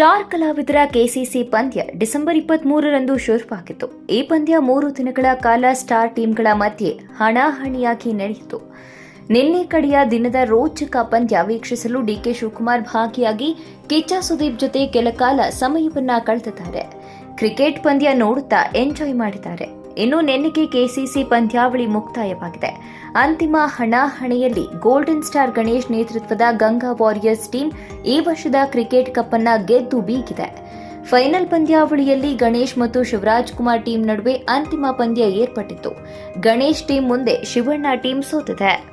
Star ಕಲಾವಿದರ KCC ಪಂದ್ಯ December ಇಪ್ಪತ್ತ್ ಮೂರರಂದು ಶುರುವಾಗಿತ್ತು. ಈ ಪಂದ್ಯ ಮೂರು ದಿನಗಳ ಕಾಲ ಸ್ಟಾರ್ ಟೀಮ್ಗಳ ಮಧ್ಯೆ ಹಣಾಹಣಿಯಾಗಿ ನಡೆಯಿತು. ನಿನ್ನೆ ಕಡೆಯ ದಿನದ ರೋಚಕ ಪಂದ್ಯ ವೀಕ್ಷಿಸಲು ಡಿಕೆ ಶಿವಕುಮಾರ್ ಭಾಗಿಯಾಗಿ ಕಿಚ್ಚ ಸುದೀಪ್ ಜೊತೆ ಕೆಲಕಾಲ ಸಮಯವನ್ನ ಕಳೆದಿದ್ದಾರೆ. ಕ್ರಿಕೆಟ್ ಪಂದ್ಯ ನೋಡುತ್ತಾ ಎಂಜಾಯ್ ಮಾಡಿದ್ದಾರೆ. ಇನ್ನು ನಿನ್ನೆಗೆ ಕೆಸಿಸಿ ಪಂದ್ಯಾವಳಿ ಮುಕ್ತಾಯವಾಗಿದೆ. ಅಂತಿಮ ಹಣಾಹಣೆಯಲ್ಲಿ ಗೋಲ್ಡನ್ ಸ್ಟಾರ್ ಗಣೇಶ್ ನೇತೃತ್ವದ ಗಂಗಾ ವಾರಿಯರ್ಸ್ ಟೀಮ್ ಈ ವರ್ಷದ ಕ್ರಿಕೆಟ್ ಕಪ್ ಅನ್ನ ಗೆದ್ದು ಬೀಗಿದೆ. ಫೈನಲ್ ಪಂದ್ಯಾವಳಿಯಲ್ಲಿ ಗಣೇಶ್ ಮತ್ತು ಶಿವರಾಜ್ ಕುಮಾರ್ ಟೀಮ್ ನಡುವೆ ಅಂತಿಮ ಪಂದ್ಯ ಏರ್ಪಟ್ಟಿತ್ತು. ಗಣೇಶ್ ಟೀಮ್ ಮುಂದೆ ಶಿವಣ್ಣ ಟೀಮ್ ಸೋತಿದೆ.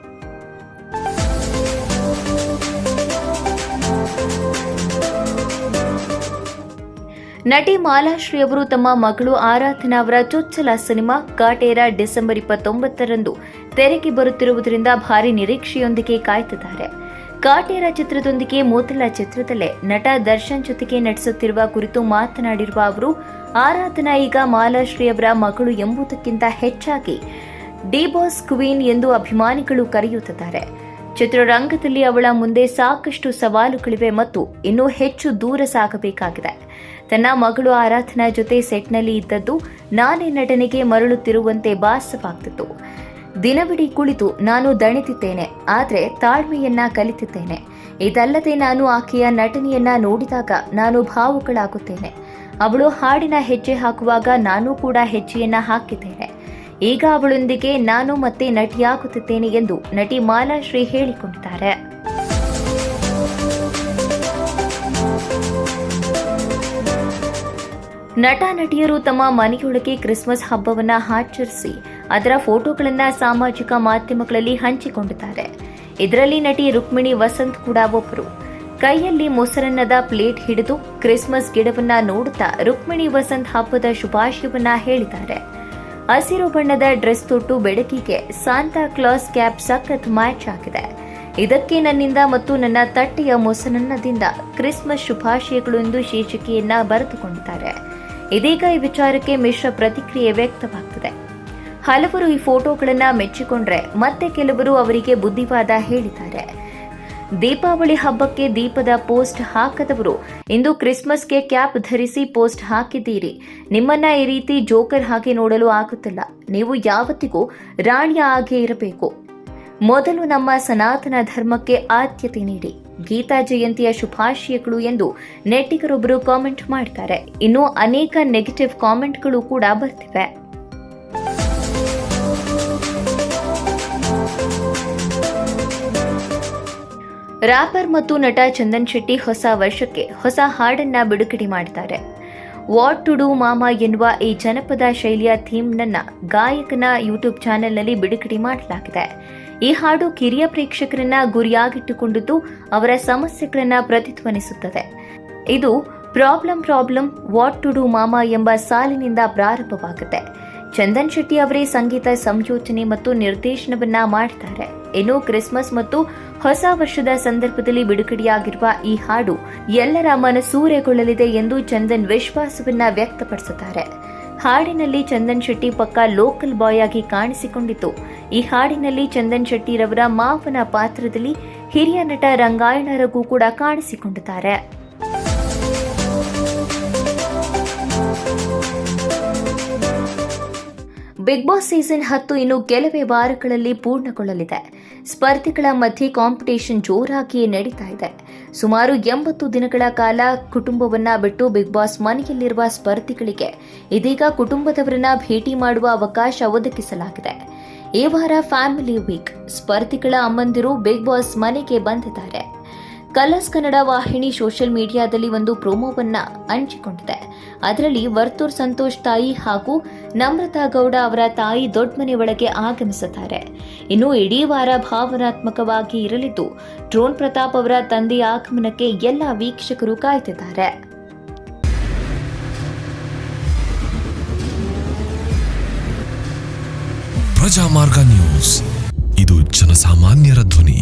ನಟಿ ಮಾಲಾಶ್ರೀ ಅವರು ತಮ್ಮ ಮಗಳು ಆರಾಧನಾ ಅವರ ಚೊಚ್ಚಲ ಸಿನಿಮಾ ಕಾಟೇರ ಡಿಸೆಂಬರ್ ಇಪ್ಪತ್ತೊಂಬತ್ತರಂದು ತೆರೆಗೆ ಬರುತ್ತಿರುವುದರಿಂದ ಭಾರಿ ನಿರೀಕ್ಷೆಯೊಂದಿಗೆ ಕಾಯ್ತಿದ್ದಾರೆ. ಕಾಟೇರ ಚಿತ್ರದೊಂದಿಗೆ ಮೊದಲ ಚಿತ್ರದಲ್ಲೇ ನಟ ದರ್ಶನ್ ಜೊತೆಗೆ ನಟಿಸುತ್ತಿರುವ ಕುರಿತು ಮಾತನಾಡಿರುವ ಅವರು, ಆರಾಧನಾ ಈಗ ಮಾಲಾಶ್ರೀ ಅವರ ಮಗಳು ಎಂಬುದಕ್ಕಿಂತ ಹೆಚ್ಚಾಗಿ ಡಿ ಬಾಸ್ ಕ್ವೀನ್ ಎಂದು ಅಭಿಮಾನಿಗಳು ಕರೆಯುತ್ತಿದ್ದಾರೆ. ಚಿತ್ರರಂಗದಲ್ಲಿ ಅವಳ ಮುಂದೆ ಸಾಕಷ್ಟು ಸವಾಲುಗಳಿವೆ ಮತ್ತು ಇನ್ನೂ ಹೆಚ್ಚು ದೂರ ಸಾಗಬೇಕಾಗಿದೆ. ತನ್ನ ಮಗಳು ಆರಾಧನಾ ಜೊತೆ ಸೆಟ್ನಲ್ಲಿ ಇದ್ದದ್ದು ನಾನೇ ನಟನೆಗೆ ಮರಳುತ್ತಿರುವಂತೆ ಭಾಸವಾಗ್ತಿತ್ತು. ದಿನವಿಡೀ ಕುಳಿತು ನಾನು ದಣಿತಿದ್ದೇನೆ, ಆದರೆ ತಾಳ್ಮೆಯನ್ನ ಕಲಿತಿದ್ದೇನೆ. ಇದಲ್ಲದೆ ನಾನು ಆಕೆಯ ನಟನೆಯನ್ನ ನೋಡಿದಾಗ ನಾನು ಭಾವುಗಳಾಗುತ್ತೇನೆ ಅವಳು ಹಾಡಿನ ಹೆಜ್ಜೆ ಹಾಕುವಾಗ ನಾನು ಕೂಡ ಹೆಜ್ಜೆಯನ್ನ ಹಾಕಿದ್ದೇನೆ. ಈಗ ಅವಳೊಂದಿಗೆ ನಾನು ಮತ್ತೆ ನಟಿಯಾಗುತ್ತಿದ್ದೇನೆ ಎಂದು ನಟಿ ಮಾಲಾಶ್ರೀ ಹೇಳಿಕೊಂಡಿದ್ದಾರೆ. ನಟ ನಟಿಯರು ತಮ್ಮ ಮನೆಯೊಳಗೆ ಕ್ರಿಸ್ಮಸ್ ಹಬ್ಬವನ್ನು ಆಚರಿಸಿ ಅದರ ಫೋಟೋಗಳನ್ನು ಸಾಮಾಜಿಕ ಮಾಧ್ಯಮಗಳಲ್ಲಿ ಹಂಚಿಕೊಂಡಿದ್ದಾರೆ. ಇದರಲ್ಲಿ ನಟಿ ರುಕ್ಮಿಣಿ ವಸಂತ್ ಕೂಡ ಒಬ್ಬರು. ಕೈಯಲ್ಲಿ ಮೊಸರನ್ನದ ಪ್ಲೇಟ್ ಹಿಡಿದು ಕ್ರಿಸ್ಮಸ್ ಗಿಡವನ್ನ ನೋಡುತ್ತಾ ರುಕ್ಮಿಣಿ ವಸಂತ್ ಹಬ್ಬದ ಶುಭಾಶಯವನ್ನ ಹೇಳಿದ್ದಾರೆ. ಹಸಿರು ಬಣ್ಣದ ಡ್ರೆಸ್ ತೊಟ್ಟು ಬೆಳಕಿಗೆ ಸಾಂತಾ ಕ್ಲಾಸ್ ಕ್ಯಾಪ್ ಸಖತ್ ಮ್ಯಾಚ್ ಆಗಿದೆ. ಇದಕ್ಕೆ ನನ್ನಿಂದ ಮತ್ತು ನನ್ನ ತಟ್ಟೆಯ ಮೊಸರನ್ನದಿಂದ ಕ್ರಿಸ್ಮಸ್ ಶುಭಾಶಯಗಳು ಎಂದು ಶೀರ್ಷಿಕೆಯನ್ನ ಬರೆದುಕೊಂಡಿದ್ದಾರೆ. ಇದೀಗ ಈ ವಿಚಾರಕ್ಕೆ ಮಿಶ್ರ ಪ್ರತಿಕ್ರಿಯೆ ವ್ಯಕ್ತವಾಗ್ತದೆ. ಹಲವರು ಈ ಫೋಟೋಗಳನ್ನ ಮೆಚ್ಚಿಕೊಂಡ್ರೆ ಮತ್ತೆ ಕೆಲವರು ಅವರಿಗೆ ಬುದ್ಧಿವಾದ ಹೇಳಿದ್ದಾರೆ. ದೀಪಾವಳಿ ಹಬ್ಬಕ್ಕೆ ದೀಪದ ಪೋಸ್ಟ್ ಹಾಕದವರು, ಇಂದು ಕ್ರಿಸ್ಮಸ್ಗೆ ಕ್ಯಾಪ್ ಧರಿಸಿ ಪೋಸ್ಟ್ ಹಾಕಿದ್ದೀರಿ. ನಿಮ್ಮನ್ನ ಈ ರೀತಿ ಜೋಕರ್ ಹಾಗೆ ನೋಡಲು ಆಗುತ್ತಿಲ್ಲ. ನೀವು ಯಾವತ್ತಿಗೂ ರಾಣಿಯ ಹಾಗೆ ಇರಬೇಕು. ಮೊದಲು ನಮ್ಮ ಸನಾತನ ಧರ್ಮಕ್ಕೆ ಆದ್ಯತೆ ನೀಡಿ ಗೀತಾ ಜಯಂತಿಯ ಶುಭಾಶಯಗಳು ಎಂದು ನೆಟ್ಟಿಗರೊಬ್ಬರು ಕಾಮೆಂಟ್ ಮಾಡ್ತಾರೆ. ಇನ್ನು ಅನೇಕ ನೆಗೆಟಿವ್ ಕಾಮೆಂಟ್ಗಳು ಕೂಡ ಬರ್ತಿವೆ. ರಾಪರ್ ಮತ್ತು ನಟ ಚಂದನ್ ಶೆಟ್ಟಿ ಹೊಸ ವರ್ಷಕ್ಕೆ ಹೊಸ ಹಾಡನ್ನ ಬಿಡುಗಡೆ ಮಾಡಿದ್ದಾರೆ ವಾಟ್ ಟು ಡೂ ಮಾಮಾ ಎನ್ನುವ ಈ ಜನಪದ ಶೈಲಿಯ ಥೀಮ್ನನ್ನ ಗಾಯಕನ ಯೂಟ್ಯೂಬ್ ಚಾನೆಲ್ನಲ್ಲಿ ಬಿಡುಗಡೆ ಮಾಡಲಾಗಿದೆ. ಈ ಹಾಡು ಕಿರಿಯ ಪ್ರೇಕ್ಷಕರನ್ನ ಗುರಿಯಾಗಿಟ್ಟುಕೊಂಡಿದ್ದು ಅವರ ಸಮಸ್ಯೆಗಳನ್ನ ಪ್ರತಿಧ್ವನಿಸುತ್ತದೆ. ಇದು problem problem, what to do ಮಾಮಾ ಎಂಬ ಸಾಲಿನಿಂದ ಪ್ರಾರಂಭವಾಗುತ್ತೆ. ಚಂದನ್ ಶೆಟ್ಟಿ ಅವರೇ ಸಂಗೀತ ಸಂಯೋಜನೆ ಮತ್ತು ನಿರ್ದೇಶನವನ್ನ ಮಾಡಿದ್ದಾರೆ ಇನ್ನು ಕ್ರಿಸ್ಮಸ್ ಮತ್ತು ಹೊಸ ವರ್ಷದ ಸಂದರ್ಭದಲ್ಲಿ ಬಿಡುಗಡೆಯಾಗಿರುವ ಈ ಹಾಡು ಎಲ್ಲರ ಮನಸೂರೆಗೊಳ್ಳಲಿದೆ ಎಂದು ಚಂದನ್ ವಿಶ್ವಾಸವನ್ನ ವ್ಯಕ್ತಪಡಿಸುತ್ತಾರೆ. ಹಾಡಿನಲ್ಲಿ ಚಂದನ್ ಶೆಟ್ಟಿ ಪಕ್ಕ ಲೋಕಲ್ ಬಾಯ್ ಆಗಿ ಕಾಣಿಸಿಕೊಂಡಿತು. ಈ ಹಾಡಿನಲ್ಲಿ ಚಂದನ್ ಶೆಟ್ಟಿರವರ ಮಾವನ ಪಾತ್ರದಲ್ಲಿ ಹಿರಿಯ ನಟ ರಂಗಾಯಣ ಕೂಡ ಕಾಣಿಸಿಕೊಂಡಿದ್ದಾರೆ. ಬಿಗ್ ಬಾಸ್ ಸೀಸನ್ ಹತ್ತು ಇನ್ನು ಕೆಲವೇ ವಾರಗಳಲ್ಲಿ ಪೂರ್ಣಗೊಳ್ಳಲಿದೆ. ಸ್ಪರ್ಧಿಗಳ ಮಧ್ಯೆ ಕಾಂಪಿಟೇಷನ್ ಜೋರಾಗಿ ನಡೀತಾ ಇದೆ. ಸುಮಾರು ಎಂಬತ್ತು ದಿನಗಳ ಕಾಲ ಕುಟುಂಬವನ್ನ ಬಿಟ್ಟು ಬಿಗ್ ಬಾಸ್ ಮನೆಯಲ್ಲಿರುವ ಸ್ಪರ್ಧಿಗಳಿಗೆ ಇದೀಗ ಕುಟುಂಬದವರನ್ನ ಭೇಟಿ ಮಾಡುವ ಅವಕಾಶ ಒದಗಿಸಲಾಗಿದೆ. ಈ ವಾರ ಫ್ಯಾಮಿಲಿ ವೀಕ್ ಸ್ಪರ್ಧಿಗಳ ಅಮ್ಮಂದಿರು ಬಿಗ್ ಬಾಸ್ ಮನೆಗೆ ಬಂದಿದ್ದಾರೆ. ಕಲರ್ಸ್ ಕನ್ನಡ ವಾಹಿನಿ ಸೋಷಿಯಲ್ ಮೀಡಿಯಾದಲ್ಲಿ ಒಂದು ಪ್ರೋಮೋವನ್ನ ಹಂಚಿಕೊಂಡಿದೆ. ಅದರಲ್ಲಿ ವರ್ತೂರ್ ಸಂತೋಷ್ ತಾಯಿ ಹಾಗೂ ನಮ್ರತಾ ಗೌಡ ಅವರ ತಾಯಿ ದೊಡ್ಡ ಮನೆ ಒಳಗೆ ಆಗಮಿಸುತ್ತಾರೆ. ಇನ್ನು ಇಡೀ ವಾರ ಭಾವನಾತ್ಮಕವಾಗಿ ಇರಲಿದ್ದು ಡ್ರೋನ್ ಪ್ರತಾಪ್ ಅವರ ತಂದೆಯ ಆಗಮನಕ್ಕೆ ಎಲ್ಲ ವೀಕ್ಷಕರು ಕಾಯ್ತಿದ್ದಾರೆ. ಪ್ರಜಾಮಾರ್ಗ ನ್ಯೂಸ್. ಇದು ಜನಸಾಮಾನ್ಯರ ಧ್ವನಿ.